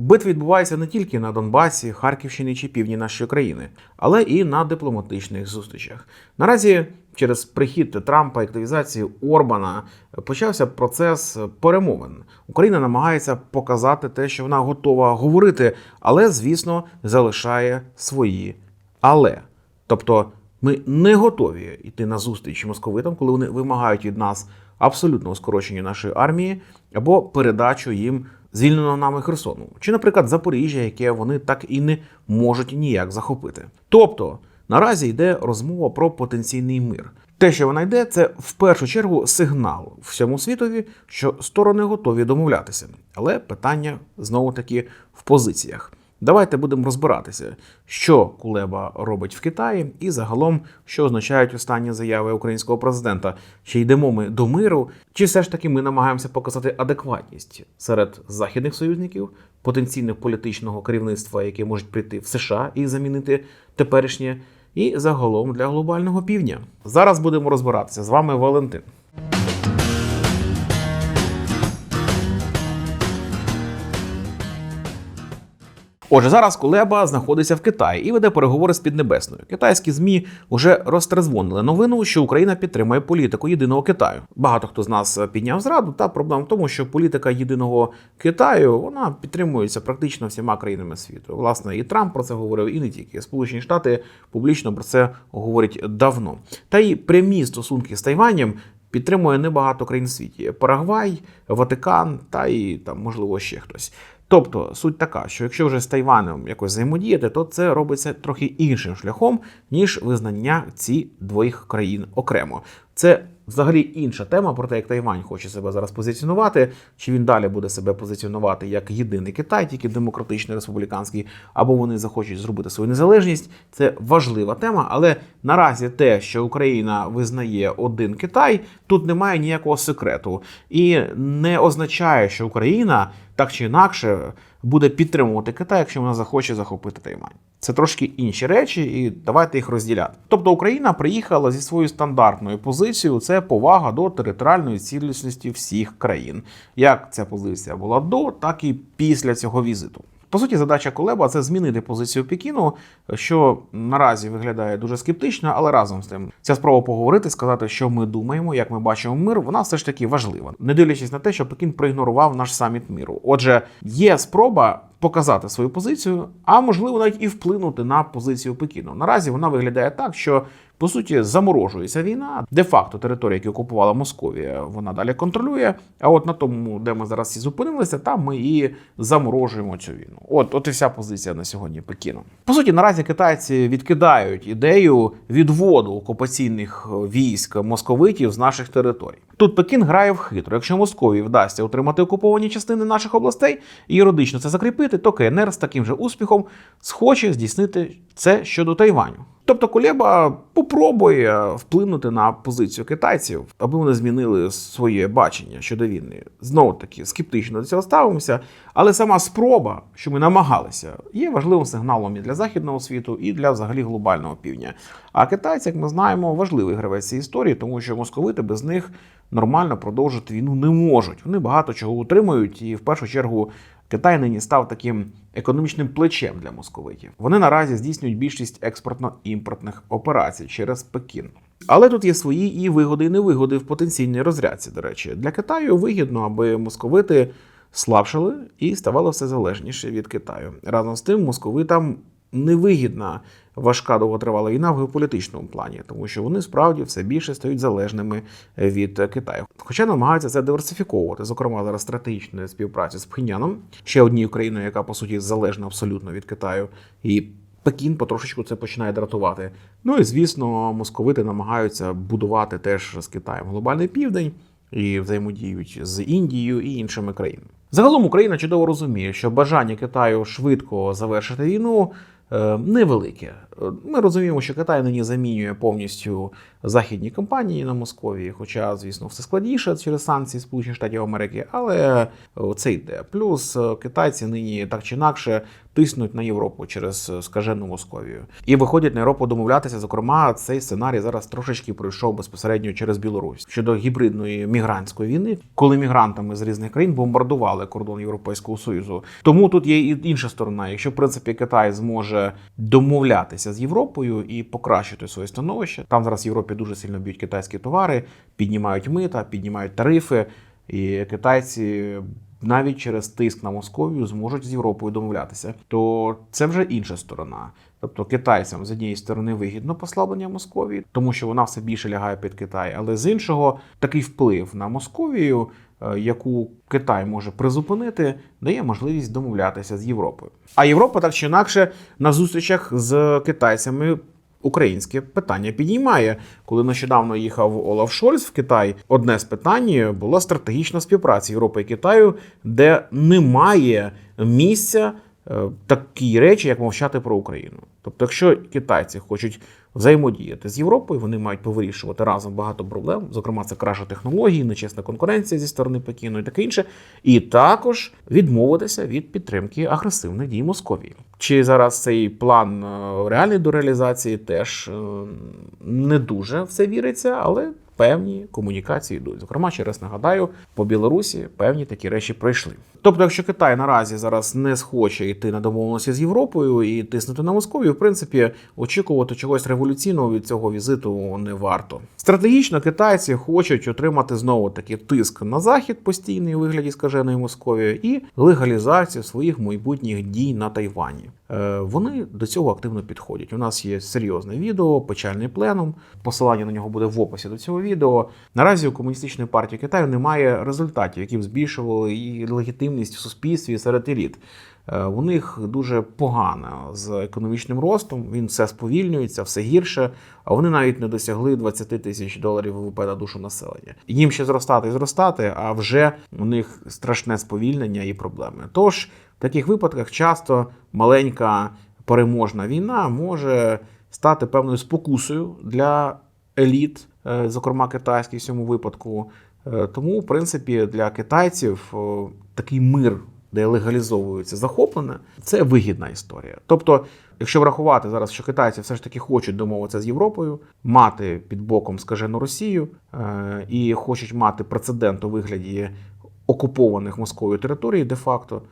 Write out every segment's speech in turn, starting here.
Битви відбуваються не тільки на Донбасі, Харківщині чи півдні нашої країни, але і на дипломатичних зустрічах. Наразі через прихід Трампа і активізації Орбана почався процес перемовин. Україна намагається показати те, що вона готова говорити, але, звісно, залишає свої але. Тобто, ми не готові йти на зустріч московитам, коли вони вимагають від нас абсолютного скорочення нашої армії або передачу їм звільненого нами Херсону, чи, наприклад, Запоріжжя, яке вони так і не можуть ніяк захопити. Тобто наразі йде розмова про потенційний мир. Те, що вона йде, це в першу чергу сигнал всьому світові, що сторони готові домовлятися. Але питання знову таки в позиціях. Давайте будемо розбиратися, що Кулеба робить в Китаї, і загалом, що означають останні заяви українського президента. Чи йдемо ми до миру, чи все ж таки ми намагаємося показати адекватність серед західних союзників, потенційно політичного керівництва, яке можуть прийти в США і замінити теперішнє, і загалом для глобального півдня. Зараз будемо розбиратися з вами, Валентин. Отже, зараз Кулеба знаходиться в Китаї і веде переговори з Піднебесною. Китайські змі вже розтрезвонили новину, що Україна підтримує політику єдиного Китаю. Багато хто з нас підняв зраду. Та проблема в тому, що політика єдиного Китаю вона підтримується практично всіма країнами світу. Власне, і Трамп про це говорив, і не тільки Сполучені Штати публічно про це говорять давно. Та й прямі стосунки з Тайванем. Підтримує небагато країн в світі: Парагвай, Ватикан та і там, можливо, ще хтось. Тобто суть така, що якщо вже з Тайванем якось взаємодіяти, то це робиться трохи іншим шляхом, ніж визнання ці двох країн окремо. Це взагалі інша тема про те, як Тайвань хоче себе зараз позиціонувати, чи він далі буде себе позиціонувати як єдиний Китай, тільки демократичний республіканський, або вони захочуть зробити свою незалежність. Це важлива тема, але наразі те, що Україна визнає один Китай, тут немає ніякого секрету і не означає, що Україна так чи інакше буде підтримувати Китай, якщо вона захоче захопити Тайвань. Це трошки інші речі, і давайте їх розділяти. Тобто Україна приїхала зі своєю стандартною позицією: це повага до територіальної цілісності всіх країн. Як ця позиція була до, так і після цього візиту. По суті, задача Кулеба це змінити позицію Пекіну, що наразі виглядає дуже скептично, але разом з тим ця спроба поговорити, сказати, що ми думаємо, як ми бачимо мир, вона все ж таки важлива, не дивлячись на те, що Пекін проігнорував наш саміт миру. Отже, є спроба. Показати свою позицію, а можливо навіть і вплинути на позицію Пекіну. Наразі вона виглядає так, що по суті заморожується війна. Де-факто територія, яку окупувала Московія, вона далі контролює. А от на тому, де ми зараз всі зупинилися, там ми і заморожуємо цю війну. От, от і вся позиція на сьогодні Пекіну. По суті, наразі китайці відкидають ідею відводу окупаційних військ московитів з наших територій. Тут Пекін грає в хитро. Якщо Московії вдасться отримати окуповані частини наших областей і юридично це закріпити, то КНР з таким же успіхом схоче здійснити це щодо Тайваню. Тобто Кулеба попробує вплинути на позицію китайців, аби вони змінили своє бачення щодо війни. Знову таки скептично до цього ставимося, але сама спроба, що ми намагалися, є важливим сигналом і для західного світу, і для взагалі глобального півдня. А китайці, як ми знаємо, важливий гравець цієї історії, тому що московити без них нормально продовжити війну не можуть. Вони багато чого утримують, і в першу чергу Китай нині став таким економічним плечем для московитів. Вони наразі здійснюють більшість експортно-імпортних операцій через Пекін. Але тут є свої і вигоди, і невигоди в потенційній розрядці. До речі, для Китаю вигідно, аби московити слабшали і ставало все залежніше від Китаю. Разом з тим, московитам невигідна важка довготривала війна в геополітичному плані, тому що вони справді все більше стають залежними від Китаю. Хоча намагаються це диверсифіковувати, зокрема зараз стратегічної співпраці з Пхеняном, ще однією країною, яка по суті залежна абсолютно від Китаю, і Пекін потрошечку це починає дратувати. Ну і звісно, московити намагаються будувати теж з Китаєм глобальний південь і взаємодіють з Індією і іншими країнами. Загалом Україна чудово розуміє, що бажання Китаю швидко завершити війну невелике. Е, Ми розуміємо, що Китай нині замінює повністю західні компанії на Московії, хоча, звісно, все складніше через санкції Сполучених Штатів Америки, але це йде. Плюс е, китайці нині так чи інакше тиснуть на Європу через скажену Московію і виходять на Європу домовлятися. Зокрема, цей сценарій зараз трошечки пройшов безпосередньо через Білорусь щодо гібридної мігрантської війни, коли мігрантами з різних країн бомбардували кордон Європейського союзу. Тому тут є і інша сторона. Якщо в принципі Китай зможе домовлятися з Європою і покращити своє становище, там зараз в Європі дуже сильно б'ють китайські товари, піднімають мита, піднімають тарифи, і китайці. Навіть через тиск на Московію зможуть з Європою домовлятися, то це вже інша сторона. Тобто китайцям з однієї сторони вигідно послаблення Московії, тому що вона все більше лягає під Китай, але з іншого такий вплив на Московію, яку Китай може призупинити, дає можливість домовлятися з Європою. А Європа так чи інакше на зустрічах з китайцями. Українське питання підіймає, коли нещодавно їхав Олаф Шольц в Китай. Одне з питань була стратегічна співпраця Європи і Китаю, де немає місця е, такі речі, як мовчати про Україну. Тобто, якщо китайці хочуть взаємодіяти з Європою, вони мають повирішувати разом багато проблем. Зокрема, це краща технології, нечесна конкуренція зі сторони Пекіну і таке інше. І також відмовитися від підтримки агресивних дій Московії. Чи зараз цей план е, реальний до реалізації теж е, не дуже в це віриться, але певні комунікації йдуть. Зокрема, ще раз нагадаю, по Білорусі певні такі речі пройшли. Тобто, якщо Китай наразі зараз не схоче йти на домовленості з Європою і тиснути на Московію, в принципі, очікувати чогось революційного від цього візиту не варто. Стратегічно китайці хочуть отримати знову таки тиск на захід постійний у вигляді скаженої Московії і легалізацію своїх майбутніх дій на Тайвані. Е, Вони до цього активно підходять. У нас є серйозне відео, печальний пленум. Посилання на нього буде в описі до цього відео. Наразі у комуністичної партії Китаю немає результатів, які б збільшували її легітимність в суспільстві серед еліт. Е, У них дуже погано з економічним ростом. Він все сповільнюється, все гірше. А вони навіть не досягли 20 тисяч доларів ВВП на душу населення. Їм ще зростати і зростати, а вже у них страшне сповільнення і проблеми. Тож таких випадках часто маленька переможна війна може стати певною спокусою для еліт, е, зокрема китайських в цьому випадку. Е, Тому, в принципі, для китайців такий мир, де легалізовується захоплене, це вигідна історія. Тобто, якщо врахувати зараз, що китайці все ж таки хочуть домовитися з Європою, мати під боком скажену Росію е, і хочуть мати прецедент у вигляді окупованих Московою територій де-факто,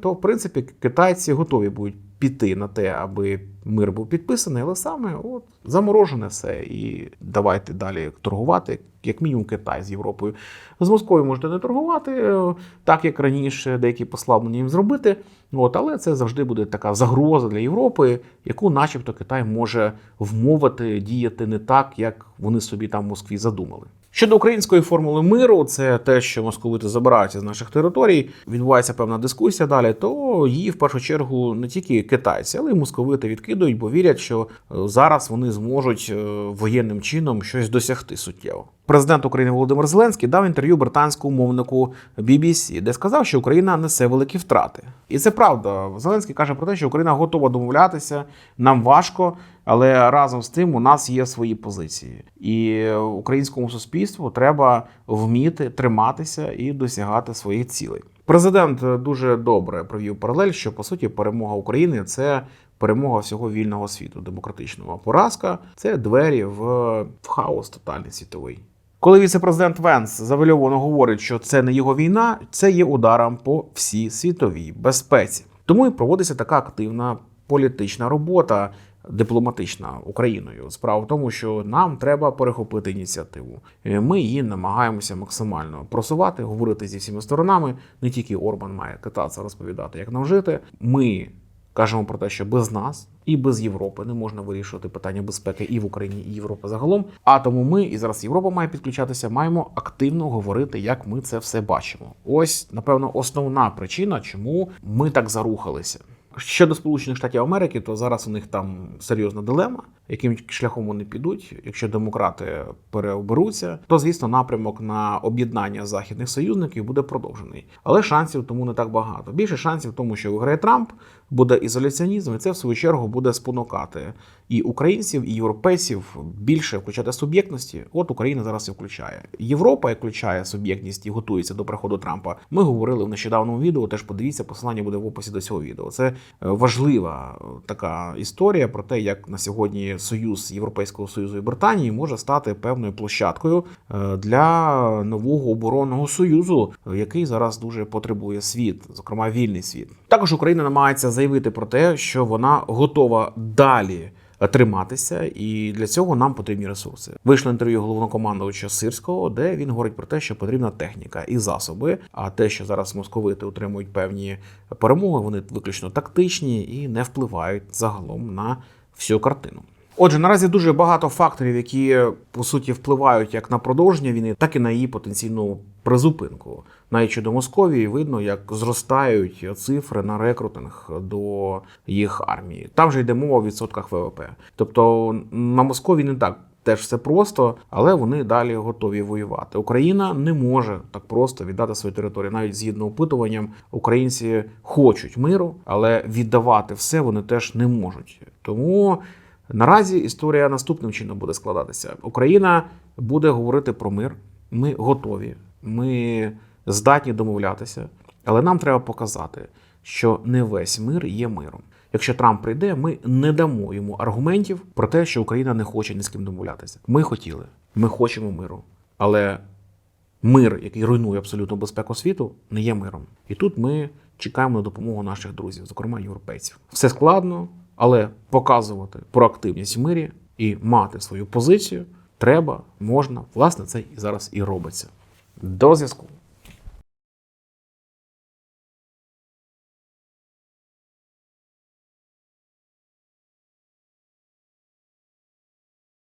то в принципі китайці готові будуть піти на те, аби мир був підписаний, але саме от заморожене все. І давайте далі торгувати, як мінімум, Китай з Європою. З Москвою можете не торгувати, е, так як раніше деякі послаблення їм зробити. От, але це завжди буде така загроза для Європи, яку, начебто, Китай може вмовити діяти не так, як вони собі там в Москві задумали. Щодо української формули миру, це те, що московити забираються з наших територій. Відбувається певна дискусія далі. То її в першу чергу не тільки китайці, але й московити відкидують, бо вірять, що е, зараз вони зможуть е, воєнним чином щось досягти суттєво. Президент України Володимир Зеленський дав інтерв'ю британському мовнику BBC, де сказав, що Україна несе великі втрати. І це правда. Зеленський каже про те, що Україна готова домовлятися, нам важко, але разом з тим у нас є свої позиції. І українському суспільству треба вміти триматися і досягати своїх цілей. Президент дуже добре провів паралель, що по суті перемога України це перемога всього вільного світу, демократичного. Поразка це двері в, в хаос тотальний світовий. Коли віце-президент Венс завальовано говорить, що це не його війна, це є ударом по всій світовій безпеці. Тому і проводиться така активна політична робота. Дипломатична Україною справа в тому, що нам треба перехопити ініціативу. Е, Ми її намагаємося максимально просувати, говорити зі всіма сторонами. Не тільки Орбан має кататися, розповідати, як нам жити. Ми кажемо про те, що без нас і без Європи не можна вирішувати питання безпеки і в Україні, і Європи загалом. А тому ми, і зараз Європа має підключатися, маємо активно говорити, як ми це все бачимо. Ось, напевно, основна причина, чому ми так зарухалися. Щодо Сполучених Штатів Америки, то зараз у них там серйозна дилема, яким шляхом вони підуть. Якщо демократи переоберуться, то звісно напрямок на об'єднання західних союзників буде продовжений. Але шансів тому не так багато. Більше шансів тому, що виграє Трамп, буде ізоляціонізм, і це в свою чергу буде спонукати і українців, і європейців більше включати суб'єктності. От Україна зараз і включає. Європа як включає суб'єктність і готується до приходу Трампа. Ми говорили в нещодавному відео. Теж подивіться, посилання буде в описі до цього відео. Це важлива е, така історія про те, як на сьогодні союз Європейського союзу і Британії може стати певною площадкою е, для нового оборонного союзу, е, який зараз дуже потребує світ, зокрема вільний світ. Також Україна намагається заявити про те, що вона готова далі триматися, і для цього нам потрібні ресурси. Вийшло інтерв'ю головнокомандувача Сирського, де він говорить про те, що потрібна техніка і засоби. А те, що зараз московити отримують певні перемоги, вони виключно тактичні і не впливають загалом на всю картину. Отже, наразі дуже багато факторів, які по суті впливають як на продовження війни, так і на її потенційну призупинку. Навіть щодо Московії видно, як зростають цифри на рекрутинг до їх армії. Там вже йде мова в відсотках ВВП. Тобто на Московії не так. Теж все просто, але вони далі готові воювати. Україна не може так просто віддати свою територію. Навіть згідно опитуванням, українці хочуть миру, але віддавати все вони теж не можуть. Тому Наразі історія наступним чином буде складатися. Україна буде говорити про мир. Ми готові, ми здатні домовлятися, але нам треба показати, що не весь мир є миром. Якщо Трамп прийде, ми не дамо йому аргументів про те, що Україна не хоче ні з ким домовлятися. Ми хотіли, ми хочемо миру, але мир, який руйнує абсолютну безпеку світу, не є миром. І тут ми чекаємо на допомогу наших друзів, зокрема європейців. Все складно, але показувати проактивність в мирі і мати свою позицію треба, можна. Власне, це і зараз і робиться. До зв'язку.